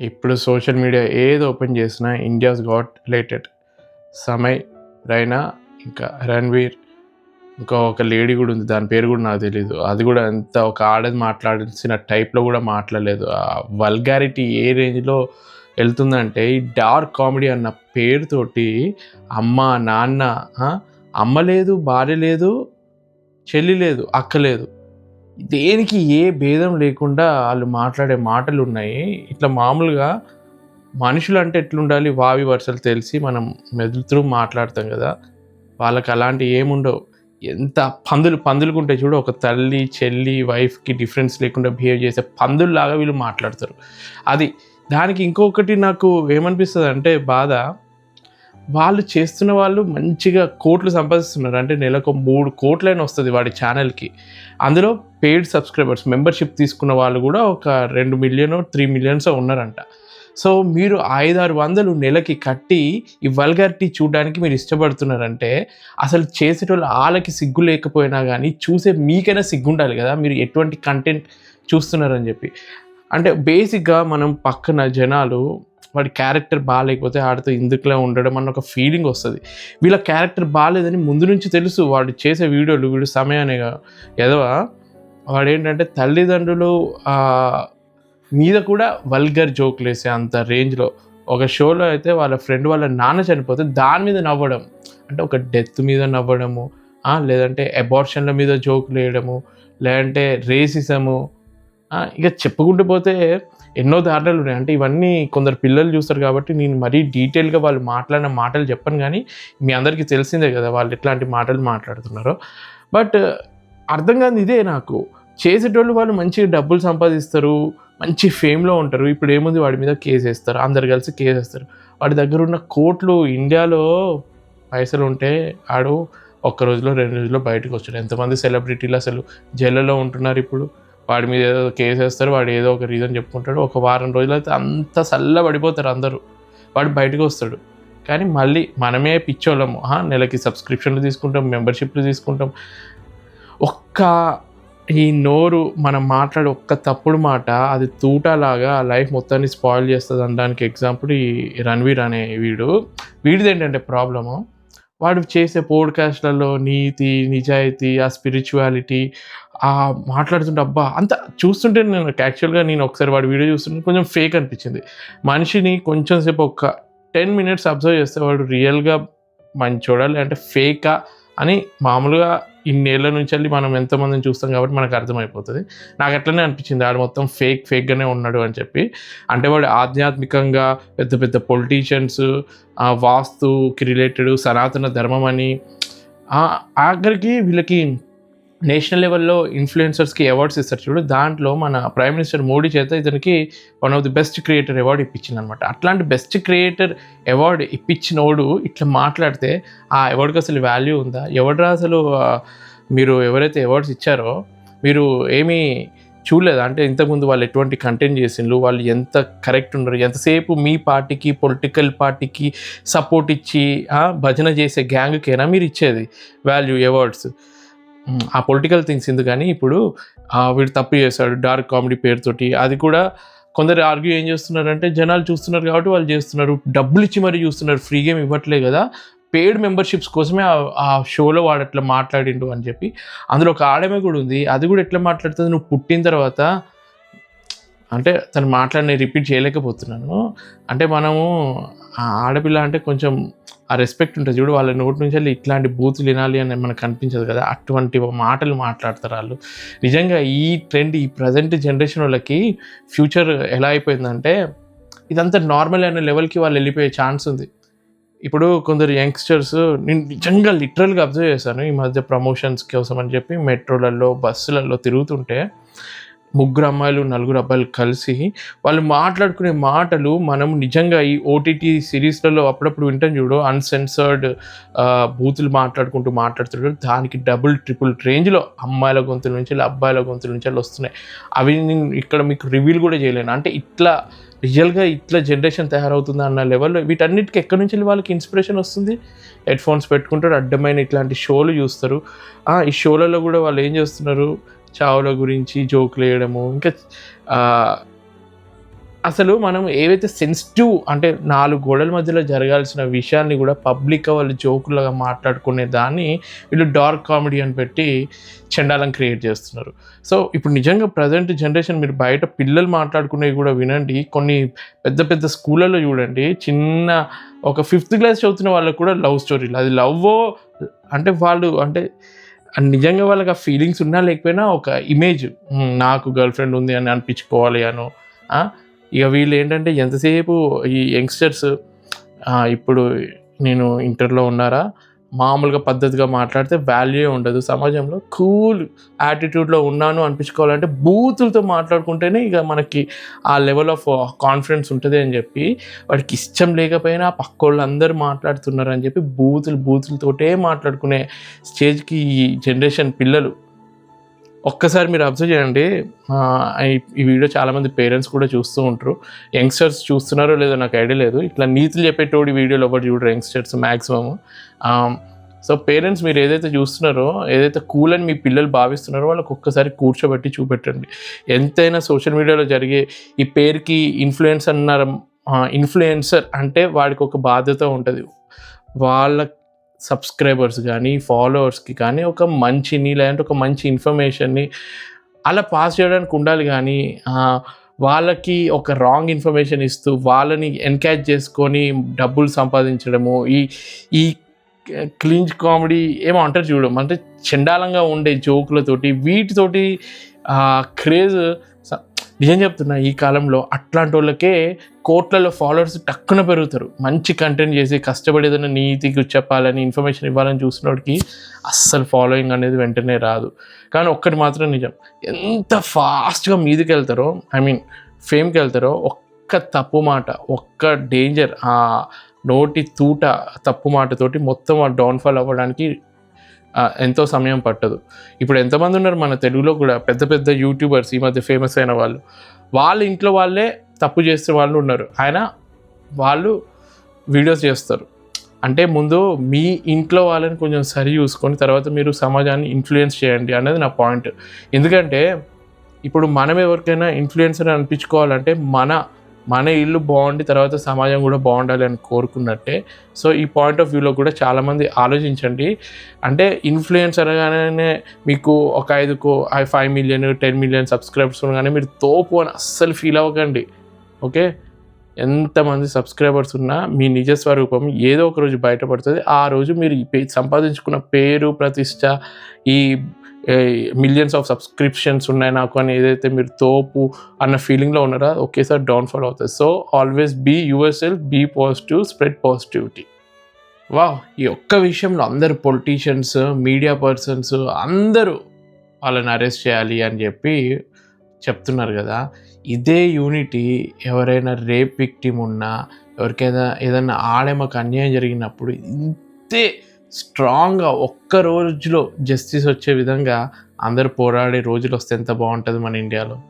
ఇప్పుడు social media ఏది open చేసినా India's got related Samay Raina ఇంకా రణ్వీర్ ఇంకా ఒక లేడీ కూడా ఉంది. దాని పేరు కూడా నాకు తెలియదు అది కూడా ఎంత ఒక ఆడది మాట్లాడాల్సిన టైప్లో కూడా మాట్లాడలేదు. ఆ వల్గారిటీ ఏ రేంజ్లో వెళ్తుందంటే ఈ డార్క్ కామెడీ అన్న పేరుతోటి అమ్మ నాన్న అమ్మ లేదు భార్య లేదు చెల్లి లేదు అక్క లేదు. దేనికి ఏ భేదం లేకుండా వాళ్ళు మాట్లాడే మాటలు ఉన్నాయి ఇట్లా మామూలుగా మనుషులు అంటే ఎట్లుండాలి? వావి వరుసలు తెలిసి మనం మెదులుతూ మాట్లాడతాం కదా. వాళ్ళకి అలాంటి ఏముండవు. ఎంత పందులు పందులుకుంటాయి చూడు ఒక తల్లి చెల్లి వైఫ్కి డిఫరెన్స్ లేకుండా బిహేవ్ చేసే పందుల్లాగా వీళ్ళు మాట్లాడతారు. అది దానికి ఇంకొకటి నాకు ఏమనిపిస్తుంది అంటే బాధ వాళ్ళు చేస్తున్న వాళ్ళు మంచిగా కోట్లు సంపాదిస్తున్నారు. అంటే నెలకు మూడు కోట్లైనా వస్తుంది వాడి ఛానల్కి. అందులో పెయిడ్ సబ్స్క్రైబర్స్ మెంబర్షిప్ తీసుకున్న వాళ్ళు కూడా ఒక రెండు మిలియన్ త్రీ మిలియన్స్ ఉన్నారంట. సో మీరు ఐదారు వందలు నెలకి కట్టి ఈ వల్గారిటీ చూడడానికి మీరు ఇష్టపడుతున్నారంటే అసలు చేసేటోళ్ళు వాళ్ళకి సిగ్గు లేకపోయినా కానీ చూసే మీకైనా సిగ్గు ఉండాలి కదా మీరు ఎటువంటి కంటెంట్ చూస్తున్నారని చెప్పి. అంటే బేసిక్గా మనం పక్కన జనాలు వాడి క్యారెక్టర్ బాగాలేకపోతే ఆడితో ఇందుకులా ఉండడం అన్న ఒక ఫీలింగ్ వస్తుంది. వీళ్ళ క్యారెక్టర్ బాగాలేదని ముందు నుంచి తెలుసు. వాడు చేసే వీడియోలు వీడు సమయాన్ని ఎదవా? వాడేంటంటే తల్లిదండ్రులు మీద కూడా వల్గర్ జోకులు వేసే అంత రేంజ్లో ఒక షోలో అయితే వాళ్ళ ఫ్రెండ్ వాళ్ళ నాన్న చనిపోతే దాని మీద నవ్వడం. అంటే ఒక డెత్ మీద నవ్వడము లేదంటే అబార్షన్ల మీద జోకులు వేయడము లేదంటే రేసిజము ఇక చెప్పుకుంటూ పోతే ఎన్నో దారుణాలు ఉన్నాయి. అంటే ఇవన్నీ కొందరు పిల్లలు చూస్తారు కాబట్టి నేను మరీ డీటెయిల్గా వాళ్ళు మాట్లాడిన మాటలు చెప్పను కానీ మీ అందరికీ తెలిసిందే కదా వాళ్ళు ఎట్లాంటి మాటలు మాట్లాడుతున్నారో. బట్ అర్థం కాని ఇదే నాకు. చేసేటోళ్ళు వాళ్ళు మంచి డబ్బులు సంపాదిస్తారు మంచి ఫేమ్లో ఉంటారు. ఇప్పుడు ఏముంది? వాడి మీద కేసు వేస్తారు. అందరు కలిసి కేసు వేస్తారు. వాడి దగ్గర ఉన్న కోట్లు ఇండియాలో పైసలు ఉంటే ఆడు ఒక్క రోజులో రెండు రోజుల్లో బయటకు వచ్చాడు. ఎంతమంది సెలబ్రిటీలు అసలు జైల్లో ఉంటున్నారు ఇప్పుడు? వాడి మీద ఏదో కేసు వేస్తారు వాడు ఏదో ఒక రీజన్ చెప్పుకుంటాడు. ఒక వారం రోజులు అయితే అంత చల్లబడిపోతారు అందరూ. వాడు బయటకు వస్తాడు. కానీ మళ్ళీ మనమే పిచ్చోళ్ళము. ఆ, నెలకి సబ్స్క్రిప్షన్లు తీసుకుంటాం మెంబర్షిప్లు తీసుకుంటాం. ఒక్క ఈ నోరు మనం మాట్లాడే ఒక్క తప్పుడు మాట అది తూటలాగా లైఫ్ మొత్తాన్ని స్పాయిల్ చేస్తుంది అనడానికి ఎగ్జాంపుల్ ఈ రణవీర్ అనే వీడు. వీడిది ఏంటంటే ప్రాబ్లము? వాడు చేసే పోడ్కాస్ట్లలో నీతి నిజాయితీ ఆ స్పిరిచువాలిటీ ఆ మాట్లాడుతుంటే అబ్బా అంత చూస్తుంటే నేను యాక్చువల్గా నేను ఒకసారి వాడి వీడియో చూస్తుంటే కొంచెం ఫేక్ అనిపించింది. మనిషిని కొంచెం సేపు ఒక టెన్ మినిట్స్ అబ్జర్వ్ చేస్తే వాడు రియల్గా మంచోడా లేదంటే ఫేకా అని మామూలుగా ఇన్నేళ్ళ నుంచి వెళ్ళి మనం ఎంతమందిని చూస్తాం కాబట్టి మనకు అర్థమైపోతుంది. నాకు అట్లనే అనిపించింది. ఆడు మొత్తం ఫేక్ ఫేక్గానే ఉన్నాడు అని చెప్పి. అంటే వాడు ఆధ్యాత్మికంగా పెద్ద పెద్ద పొలిటీషియన్స్ వాస్తుకి రిలేటెడ్ సనాతన ధర్మం అని ఆఖరికి వీళ్ళకి నేషనల్ లెవెల్లో ఇన్ఫ్లుయెన్సర్స్కి అవార్డ్స్ ఇస్తారు చూడు. దాంట్లో మన ప్రైమ్ మినిస్టర్ మోడీ చేత ఇతనికి one of the best creator award ఇప్పించింది అనమాట అట్లాంటి బెస్ట్ క్రియేటర్ అవార్డు ఇప్పించినోడు ఇట్లా మాట్లాడితే ఆ అవార్డుకి అసలు వాల్యూ ఉందా? ఎవడరా అసలు మీరు ఎవరైతే అవార్డ్స్ ఇచ్చారో మీరు ఏమీ చూడలేదు? అంటే ఇంతకుముందు వాళ్ళు ఎటువంటి కంటెంట్ చేసిండ్రు? వాళ్ళు ఎంత కరెక్ట్ ఉన్నారు? ఎంతసేపు మీ పార్టీకి పొలిటికల్ పార్టీకి సపోర్ట్ ఇచ్చి భజన చేసే గ్యాంగ్కేనా మీరు ఇచ్చేది వాల్యూ అవార్డ్స్? ఆ పొలిటికల్ థింగ్స్ ఎందుకని ఇప్పుడు వీడు తప్పు చేశాడు డార్క్ కామెడీ పేరుతోటి అది కూడా కొందరు ఆర్గ్యూ ఏం చేస్తున్నారంటే జనాలు చూస్తున్నారు కాబట్టి వాళ్ళు చేస్తున్నారు డబ్బులు ఇచ్చి మరీ చూస్తున్నారు ఫ్రీ గేమ్ ఇవ్వట్లే కదా పెయిడ్ మెంబర్షిప్స్ కోసమే ఆ- ఆ షోలో వాడు అట్లా మాట్లాడిండు అని చెప్పి అందులో ఒక ఆడమే కూడా ఉంది అది కూడా ఎట్లా మాట్లాడుతుంది నువ్వు పుట్టిన తర్వాత అంటే తను మాట్లాడిన రిపీట్ చేయలేకపోతున్నాను. అంటే మనము ఆ ఆడపిల్ల అంటే కొంచెం ఆ రెస్పెక్ట్ ఉంటుంది. చూడు వాళ్ళ నోటి నుంచి వెళ్ళి ఇట్లాంటి బూతులు వినాలి అని మనకు కనిపించదు కదా. అటువంటి మాటలు మాట్లాడతారు వాళ్ళు. నిజంగా ఈ ట్రెండ్ ఈ ప్రజెంట్ జనరేషన్ వాళ్ళకి ఫ్యూచర్ ఎలా అయిపోయిందంటే ఇదంతా నార్మల్ అనే లెవెల్కి వాళ్ళు వెళ్ళిపోయే ఛాన్స్ ఉంది. ఇప్పుడు కొందరు యంగ్స్టర్స్ నేను నిజంగా లిటరల్గా అబ్జర్వ్ చేశాను ఈ మధ్య ప్రమోషన్స్ కోసం అని చెప్పి మెట్రోలలో బస్సులలో తిరుగుతుంటే ముగ్గురు అమ్మాయిలు నలుగురు అబ్బాయిలు కలిసి వాళ్ళు మాట్లాడుకునే మాటలు మనం నిజంగా ఈ ఓటీటీ సిరీస్లలో అప్పుడప్పుడు వింటాం చూడు అన్సెన్సర్డ్ బూతులు మాట్లాడుకుంటూ మాట్లాడుతుంటారు. దానికి డబుల్ ట్రిపుల్ రేంజ్లో అమ్మాయిల గొంతుల నుంచి అబ్బాయిల గొంతుల నుంచి వస్తున్నాయి. అవి నేను ఇక్కడ మీకు రివీల్ కూడా చేయలేను. అంటే ఇట్లా రియల్గా ఇట్లా జనరేషన్ తయారవుతుందా అన్న లెవెల్లో వీటన్నిటికి ఎక్కడి నుంచి వాళ్ళకి ఇన్స్పిరేషన్ వస్తుంది? హెడ్ ఫోన్స్ పెట్టుకుంటారు అడ్డమైన ఇట్లాంటి షోలు చూస్తారు. ఈ షోలలో కూడా వాళ్ళు ఏం చేస్తున్నారు? చావుల గురించి జోకులు వేయడము ఇంకా అసలు మనం ఏవైతే సెన్సిటివ్ అంటే నాలుగు గోడల మధ్యలో జరగాల్సిన విషయాల్ని కూడా పబ్లిక్గా వాళ్ళు జోకులుగా మాట్లాడుకునే దాన్ని వీళ్ళు డార్క్ కామెడీ అని పెట్టి చండాలం క్రియేట్ చేస్తున్నారు. సో ఇప్పుడు నిజంగా ప్రజెంట్ జనరేషన్ మీరు బయట పిల్లలు మాట్లాడుకునేవి కూడా వినండి. కొన్ని పెద్ద పెద్ద స్కూళ్ళలో చూడండి. చిన్న ఒక ఫిఫ్త్ క్లాస్ చదువుతున్న వాళ్ళకు కూడా లవ్ స్టోరీలు అది లవ్ అంటే వాళ్ళు అంటే అండ్ నిజంగా వాళ్ళకి ఆ ఫీలింగ్స్ ఉన్నా లేకపోయినా ఒక ఇమేజ్ నాకు గర్ల్ ఫ్రెండ్ ఉంది అని అనిపించుకోవాలి అను. ఇక వీళ్ళు ఏంటంటే ఎంతసేపు ఈ యంగ్స్టర్స్ ఇప్పుడు నేను ఇంటర్లో ఉన్నారా? మామూలుగా పద్ధతిగా మాట్లాడితే వాల్యూ ఉండదు. సమాజంలో కూల్ యాటిట్యూడ్లో ఉన్నాను అనిపించుకోవాలంటే బూతులతో మాట్లాడుకుంటేనే ఇక మనకి ఆ లెవెల్ ఆఫ్ కాన్ఫిడెన్స్ ఉంటుంది అని చెప్పి వాడికి ఇష్టం లేకపోయినా పక్క వాళ్ళు అందరూ మాట్లాడుతున్నారు అని చెప్పి బూతులు బూతులతోటే మాట్లాడుకునే స్టేజ్కి ఈ జనరేషన్ పిల్లలు ఒక్కసారి మీరు అబ్జర్వ్ చేయండి. ఈ- ఈ వీడియో చాలామంది పేరెంట్స్ కూడా చూస్తూ ఉంటారు. యంగ్స్టర్స్ చూస్తున్నారో లేదో నాకు ఐడియా లేదు. ఇట్లా నీతులు చెప్పేటోడి వీడియోలు ఒకటి చూడరు యంగ్స్టర్స్ మ్యాక్సిమమ్ సో పేరెంట్స్ మీరు ఏదైతే చూస్తున్నారో ఏదైతే కూల్ అని మీ పిల్లలు భావిస్తున్నారో వాళ్ళకి ఒక్కసారి కూర్చోబెట్టి చూపెట్టండి. ఎంతైనా సోషల్ మీడియాలో జరిగే ఈ పేరుకి ఇన్ఫ్లుయెన్స్ అన్నారు ఇన్ఫ్లుయెన్సర్ అంటే వాడికి ఒక బాధ్యత ఉంటుంది. వాళ్ళ సబ్స్క్రైబర్స్ కానీ ఫాలోవర్స్కి కానీ ఒక మంచిని లేదంటే ఒక మంచి ఇన్ఫర్మేషన్ని అలా పాస్ చేయడానికి ఉండాలి కానీ వాళ్ళకి ఒక రాంగ్ ఇన్ఫర్మేషన్ ఇస్తూ వాళ్ళని ఎన్కరేజ్ చేసుకొని డబ్బులు సంపాదించడము ఈ ఈ క్లీంజ్ కామెడీ ఏమో అంటారు చూడడం అంటే చండాలంగా ఉండే జోకులతోటి వీటితోటి క్రేజ్ నిజం చెప్తున్నా ఈ కాలంలో అట్లాంటి వాళ్ళకే కోట్లలో ఫాలోవర్స్ టక్కున పెరుగుతారు. మంచి కంటెంట్ చేసి కష్టపడి ఏదైనా నీతికి చెప్పాలని ఇన్ఫర్మేషన్ ఇవ్వాలని చూసినోడికి అస్సలు ఫాలోయింగ్ అనేది వెంటనే రాదు. కానీ ఒక్కటి మాత్రం నిజం ఎంత ఫాస్ట్గా మీదకి వెళ్తారో ఐ మీన్ ఫేమ్కి వెళ్తారో ఒక్క తప్పు మాట ఒక్క డేంజర్ ఆ నోటి తూట తప్పు మాటతోటి మొత్తం ఆ డౌన్ఫాల్ అవ్వడానికి ఎంతో సమయం పట్టదు. ఇప్పుడు ఎంతమంది ఉన్నారు మన తెలుగులో కూడా పెద్ద పెద్ద యూట్యూబర్స్ ఈ మధ్య ఫేమస్ అయిన వాళ్ళు. వాళ్ళ ఇంట్లో వాళ్ళే తప్పు చేసే వాళ్ళు ఉన్నారు. ఆయన వాళ్ళు వీడియోస్ చేస్తారు. అంటే ముందు మీ ఇంట్లో వాళ్ళని కొంచెం సరి చూసుకొని తర్వాత మీరు సమాజాన్ని ఇన్ఫ్లుయెన్స్ చేయండి అనేది నా పాయింట్ ఎందుకంటే ఇప్పుడు మనం ఎవరికైనా ఇన్ఫ్లుయెన్సర్ అనిపించుకోవాలంటే మన మన ఇల్లు బాగుండి తర్వాత సమాజం కూడా బాగుండాలి అని కోరుకున్నట్టే. సో ఈ పాయింట్ ఆఫ్ వ్యూలో కూడా చాలామంది ఆలోచించండి. అంటే ఇన్ఫ్లుయెన్స్ అనగానే మీకు ఒక ఐదుకు five million ten million subscribers కానీ మీరు తోపు అని అస్సలు ఫీల్ అవ్వకండి. ఓకే? ఎంతమంది సబ్స్క్రైబర్స్ ఉన్నా మీ నిజ స్వరూపం ఏదో ఒక రోజు బయటపడుతుంది. ఆ రోజు మీరు పే- సంపాదించుకున్న పేరు ప్రతిష్ట ఈ మిలియన్స్ ఆఫ్ సబ్స్క్రిప్షన్స్ ఉన్నాయి నాకు అని ఏదైతే మీరు తోపు అన్న ఫీలింగ్లో ఉన్నారో ఒకేసారి డౌన్ఫాల్ అవుతుంది. So always be yourself be positive spread positivity వా ఈ ఒక్క విషయంలో అందరు పొలిటీషియన్స్ మీడియా పర్సన్స్ అందరూ వాళ్ళని అరెస్ట్ చేయాలి అని చెప్పి చెప్తున్నారు కదా. ఇదే యూనిటీ ఎవరైనా రేప్ విక్టిమ్ ఉన్నా ఎవరికైనా ఏదైనా ఆడేమకు అన్యాయం జరిగినప్పుడు ఇంతే స్ట్రాంగ్గా ఒక్క రోజులో జస్టిస్ వచ్చే విధంగా అందరూ పోరాడే రోజులు వస్తే ఎంత బాగుంటుంది మన ఇండియాలో.